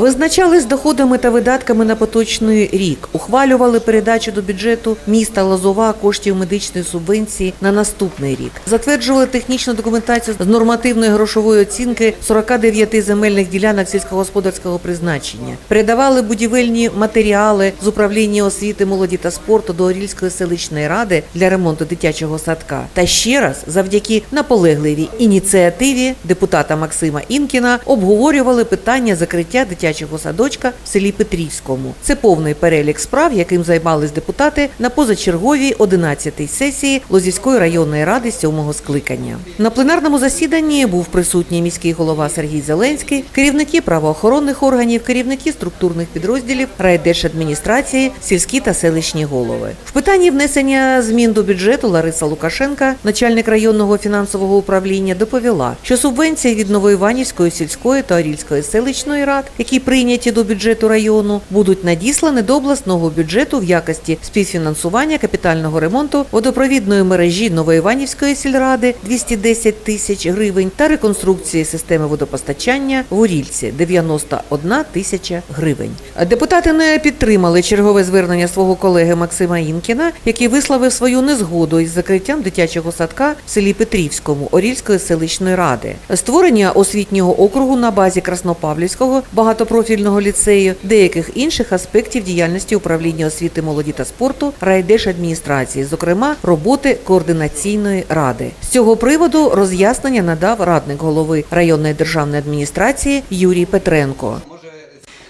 Визначали з доходами та видатками на поточний рік, ухвалювали передачу до бюджету міста Лозова коштів медичної субвенції на наступний рік. Затверджували технічну документацію з нормативної грошової оцінки 49 земельних ділянок сільськогосподарського призначення. Передавали будівельні матеріали з управління освіти, молоді та спорту до Орільської селищної ради для ремонту дитячого садка. Та ще раз, завдяки наполегливій ініціативі депутата Максима Інкіна, обговорювали питання закриття дитячого садочка в селі Петрівському. Це повний перелік справ, яким займались депутати на позачерговій 11-й сесії Лозівської районної ради сьомого скликання. На пленарному засіданні був присутній міський голова Сергій Зеленський, керівники правоохоронних органів, керівники структурних підрозділів, райдержадміністрації, сільські та селищні голови. В питанні внесення змін до бюджету Лариса Лукашенка, начальник районного фінансового управління, доповіла, що субвенції від Новоіванівської сільської та Орільської селищної рад, які прийняті до бюджету району, будуть надіслані до обласного бюджету в якості співфінансування капітального ремонту водопровідної мережі Новоіванівської сільради 210 тисяч гривень та реконструкції системи водопостачання в Орільці 91 тисяча гривень. Депутати не підтримали чергове звернення свого колеги Максима Інкіна, який висловив свою незгоду із закриттям дитячого садка в селі Петрівському Орільської селищної ради, створення освітнього округу на базі Краснопавлівського багатопрофільного ліцею, деяких інших аспектів діяльності управління освіти, молоді та спорту райдержадміністрації, зокрема роботи координаційної ради. З цього приводу роз'яснення надав радник голови районної державної адміністрації Юрій Петренко.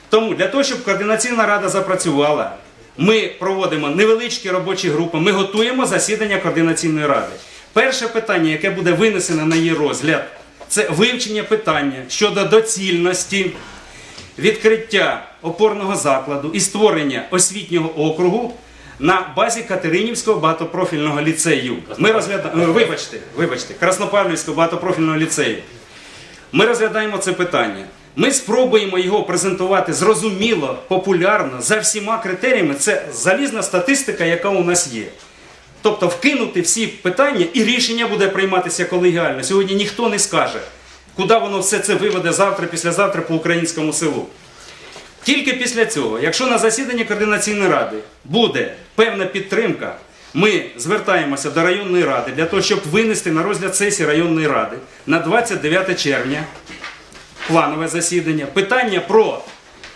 Тому для того, щоб координаційна рада запрацювала, ми проводимо невеличкі робочі групи, ми готуємо засідання координаційної ради. Перше питання, яке буде винесено на її розгляд, це вивчення питання щодо доцільності відкриття опорного закладу і створення освітнього округу на базі Катеринівського багатопрофільного ліцею. Ми розглядаємо, вибачте, вибачте, Краснопавлівського багатопрофільного ліцею. Ми розглядаємо це питання. Ми спробуємо його презентувати зрозуміло, популярно, за всіма критеріями. Це залізна статистика, яка у нас є. Тобто вкинути всі питання і рішення буде прийматися колегіально. Сьогодні ніхто не скаже, куди воно все це виведе завтра, післязавтра по українському селу. Тільки після цього, якщо на засіданні координаційної ради буде певна підтримка, ми звертаємося до районної ради для того, щоб винести на розгляд сесії районної ради на 29 червня планове засідання, питання про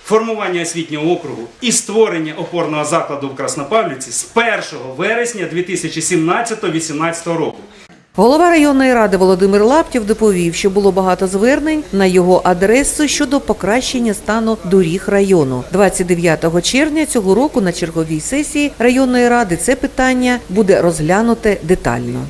формування освітнього округу і створення опорного закладу в Краснопавлівці з 1 вересня 2017-2018 року. Голова районної ради Володимир Лаптів доповів, що було багато звернень на його адресу щодо покращення стану доріг району. 29 червня цього року на черговій сесії районної ради це питання буде розглянуте детально.